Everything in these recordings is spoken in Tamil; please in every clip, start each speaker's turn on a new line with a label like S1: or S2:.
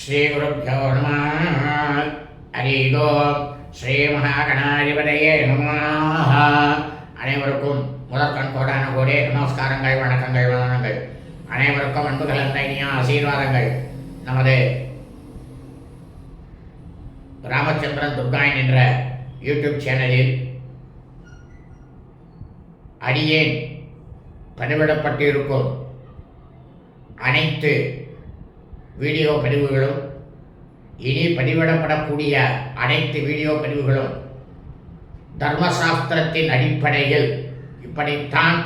S1: ஸ்ரீகுருப்போ நம ஹரிகோ ஸ்ரீ மகாகணாதிபதியே நம அனைவருக்கும் முதற்கண் கோடான கோடி நமஸ்காரங்கள் வணக்கங்கள் வணக்கங்கள் அனைவருக்கும் அன்பு கலந்த இனிய ஆசீர்வாதங்கள். நமது ராமச்சந்திரன் துர்காயன் என்ற யூடியூப் சேனலில் அடியேன் பதிவிடப்பட்டிருக்கும் அனைத்து வீடியோ பதிவுகளும் இனி பதிவிடப்படக்கூடிய அனைத்து வீடியோ பதிவுகளும் தர்மசாஸ்திரத்தின் அடிப்படையில் இப்படித்தான்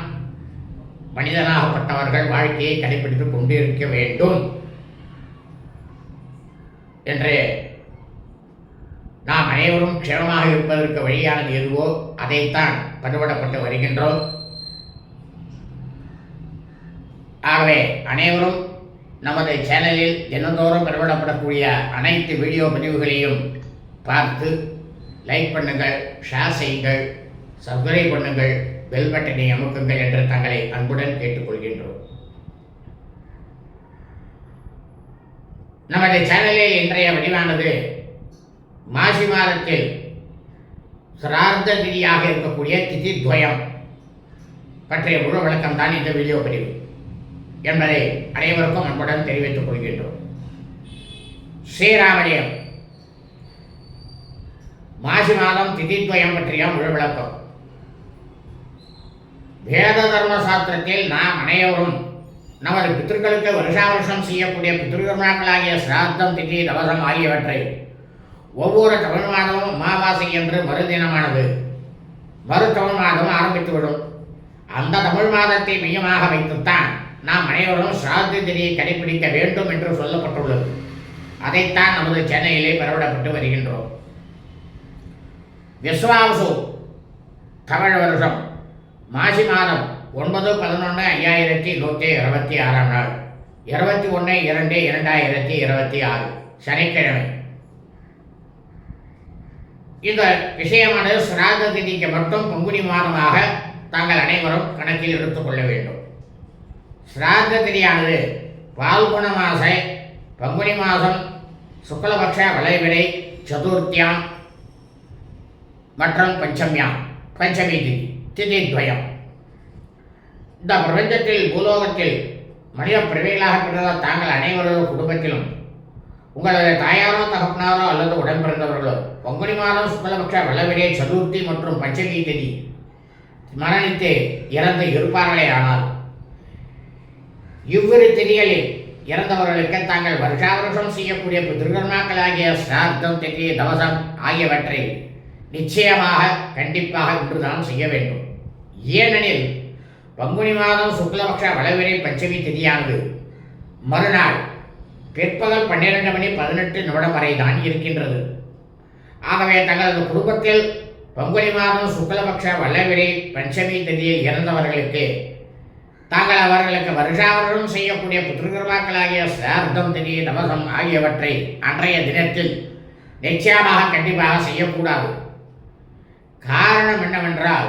S1: மனிதனாகப்பட்டவர்கள் வாழ்க்கையை கடைபிடித்துக் கொண்டிருக்க வேண்டும் என்று நாம் அனைவரும் க்ஷேமமாக இருப்பதற்கு வழியானது எதுவோ அதைத்தான் பதிவிடப்பட்டு வருகின்றோம். ஆகவே அனைவரும் நமது சேனலில் தினந்தோறும் பிரபலப்படக்கூடிய அனைத்து வீடியோ பதிவுகளையும் பார்த்து லைக் பண்ணுங்கள் ஷேர் செய்யுங்கள் சப்ஸ்கிரைப் பண்ணுங்கள் பெல் பட்டனை அமுக்குங்கள் என்று தங்களை அன்புடன் கேட்டுக்கொள்கின்றோம். நமது சேனலில் இன்றைய வடிவானது மாசி மாதத்தில் சிரார்த்த திதியாக இருக்கக்கூடிய திதி துவயம் பற்றிய முழு விளக்கம் தான் இந்த வீடியோ பதிவு. என்பதை அனைவருக்கும் அன்புடன் தெரிவித்துக் கொள்கின்றோம். ஸ்ரீராமஜெயம். மாசி மாதம் திதித்வயம் பற்றிய முழு விளக்கம். வேத தர்ம சாஸ்திரத்தில் நாம் அனைவரும் நமது பித்திருக்களுக்கு வருஷா வருஷம் செய்யக்கூடிய பித்திருக்கர்மாக்களாகிய சிராத்தம் திதி தவசம் ஆகியவற்றை ஒவ்வொரு தமிழ் மாதமும் அமாவாசை என்று மறுதினமானது. மறு தமிழ் மாதம் ஆரம்பித்துவிடும். அந்த தமிழ் மாதத்தை மையமாக வைத்துத்தான் நாம் அனைவரும் சிராத்த திதியை கடைபிடிக்க வேண்டும் என்று சொல்லப்பட்டுள்ளது. அதைத்தான் நமது சென்னையிலே பரவிடப்பட்டு வருகின்றோம். விஸ்வாவசு தமிழ் வருஷம் மாசி மாதம் ஒன்பது பதினொன்று ஐயாயிரத்தி நூற்றி இருபத்தி ஆறாம் நாள். இருபத்தி ஒன்று இரண்டு இரண்டாயிரத்தி இருபத்தி ஆறு சனிக்கிழமை. இந்த விஷயமானது சிராத திதிக்கு மட்டும் பங்குனி மாதமாக தாங்கள் அனைவரும் கணக்கில் எடுத்துக்கொள்ள வேண்டும். சிராத்த திதியானது பால்குண மாச பங்குனி மாதம் சுக்லபக்ஷ வளைவிடை சதுர்த்தியாம் மற்றும் பஞ்சமியாம். பஞ்சமி திதி துவயம் இந்த பிரபஞ்சத்தில் பூலோகத்தில் மனித பிறவிகளாக பிறந்த தாங்கள் அனைவரது குடும்பத்திலும் உங்களது தாயாரோ தகப்பனாரோ அல்லது உடன் பிறந்தவர்களோ பங்குனி மாதம் சுக்லபக்ஷ வளவிடை சதுர்த்தி மற்றும் பஞ்சமி திதி மரணித்து இறந்து இருப்பார்களே ஆனால் இவ்விரு திதிகளில் இறந்தவர்களுக்கு தாங்கள் வருஷா வருஷம் செய்யக்கூடிய திருகர்மாக்களாகிய சிரார்த்தம் திதி தவசம் ஆகியவற்றை நிச்சயமாக கண்டிப்பாக இன்றுதான் செய்ய வேண்டும். ஏனெனில் பங்குனி மாதம் சுக்லபக்ஷ வளவிரை பஞ்சமி திதியானது. மறுநாள் பிற்பகல் பன்னிரண்டு மணி பதினெட்டு நிமிடம் வரை தான் இருக்கின்றது. ஆகவே தங்களது குடும்பத்தில் பங்குனி மாதம் சுக்லபக்ஷ வல்லவிரை பஞ்சமி திதியில் இறந்தவர்களுக்கு தாங்கள் அவர்களுக்கு வருஷாவரும் செய்யக்கூடிய புத்திருக்கர்மாக்களாகிய சிரார்த்தம் திரிய தவசம் ஆகியவற்றை அன்றைய தினத்தில் நிச்சயமாக கண்டிப்பாக செய்யக்கூடாது. காரணம் என்னவென்றால்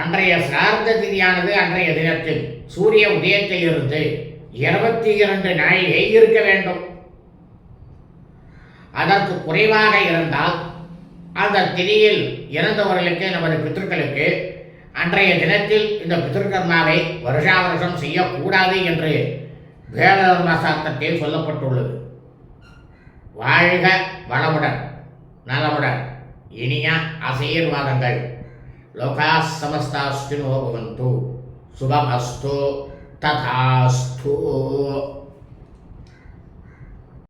S1: அன்றைய சிரார்த்த திதியானது அன்றைய தினத்தில் சூரிய உதயத்தில் இருந்து இருபத்தி இரண்டு நாழிகை இருக்க வேண்டும். அதற்கு குறைவாக இருந்தால் அந்த திதியில் இறந்தவர்களுக்கு நமது பித்திருக்களுக்கு அன்றைய தினத்தில் இந்த பிதர்கர்மாவை வருஷா வருஷம் செய்யக்கூடாது என்று வேத சாஸ்திரத்தில் சொல்லப்பட்டுள்ளது. வாழ்க வளமுடன் நலமுடன். இனிய ஆசீர்வாதங்கள் லோகா சமஸ்தாஸ்தினோ பவந்து. சுபமஸ்து. ததாஸ்து.